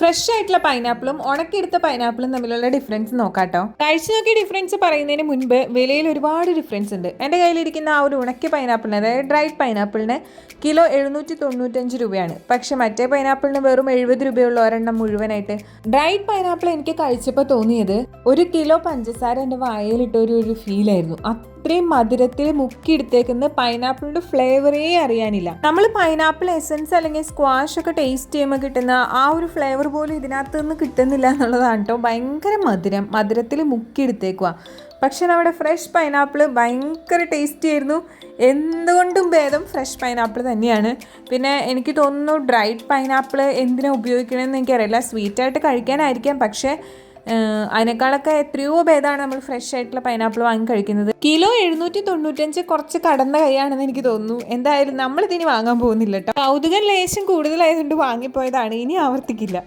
Fresh ആയിട്ടുള്ള പൈനാപ്പിളും ഉണക്കിയെടുത്ത പൈനാപ്പിളും തമ്മിലുള്ള difference നോക്കാട്ടോ. കഴിച്ചു നോക്കിയ ഡിഫറൻസ് പറയുന്നതിന് മുൻപ് വിലയിൽ ഒരുപാട് ഡിഫറൻസ് ഉണ്ട്. എന്റെ കയ്യിലിരിക്കുന്ന ആ ഒരു ഉണക്കിയ പൈനാപ്പിളിന് അതായത് ഡ്രൈഡ് പൈനാപ്പിളിന് കിലോ എഴുന്നൂറ്റി തൊണ്ണൂറ്റഞ്ച് രൂപയാണ്. പക്ഷെ മറ്റേ പൈനാപ്പിളിന് വെറും എഴുപത് രൂപയുള്ള ഒരെണ്ണം മുഴുവനായിട്ട് ഡ്രൈഡ് പൈനാപ്പിൾ എനിക്ക് കഴിച്ചപ്പോൾ തോന്നിയത് ഒരു കിലോ പഞ്ചസാര എന്റെ വായയിലിട്ട ഒരു ഒരു ഫീലായിരുന്നു അത്രയും മധുരത്തിൽ മുക്കിയെടുത്തേക്കുന്ന പൈനാപ്പിളിന്റെ ഫ്ലേവറേ അറിയാനില്ല. നമ്മൾ പൈനാപ്പിൾ എസൻസ് അല്ലെങ്കിൽ സ്ക്വാഷ് ഒക്കെ ടേസ്റ്റ് ചെയ്യുമ്പോൾ കിട്ടുന്ന ആ ഒരു ഫ്ലേവർ പോലും ഇതിനകത്ത് നിന്ന് കിട്ടുന്നില്ല എന്നുള്ളതാണ് കേട്ടോ ഭയങ്കര മധുരം മധുരത്തിൽ മുക്കിയെടുത്തേക്കുക പക്ഷെ നമ്മുടെ ഫ്രഷ് പൈനാപ്പിൾ ഭയങ്കര ടേസ്റ്റി ആയിരുന്നു. എന്തുകൊണ്ടും ഭേദം ഫ്രഷ് പൈനാപ്പിൾ തന്നെയാണ്. പിന്നെ എനിക്ക് തോന്നുന്നു ഡ്രൈഡ് പൈനാപ്പിൾ എന്തിനാണ് ഉപയോഗിക്കണമെന്ന് എനിക്കറിയില്ല. സ്വീറ്റായിട്ട് കഴിക്കാനായിരിക്കാം. പക്ഷേ അതിനേക്കാളൊക്കെ എത്രയോ ഭേദമാണ് നമ്മൾ ഫ്രഷ് ആയിട്ടുള്ള പൈനാപ്പിൾ വാങ്ങി കഴിക്കുന്നത്. കിലോ എഴുന്നൂറ്റി തൊണ്ണൂറ്റഞ്ച് കുറച്ച് കടന്ന കൈയാണെന്ന് എനിക്ക് തോന്നുന്നു. എന്തായാലും നമ്മൾ ഇതിനി വാങ്ങാൻ പോകുന്നില്ല കേട്ടോ കൗതുകം ലേശം കൂടുതലായതുകൊണ്ട് വാങ്ങിപ്പോയതാണ്. ഇനി ആവർത്തിക്കില്ല.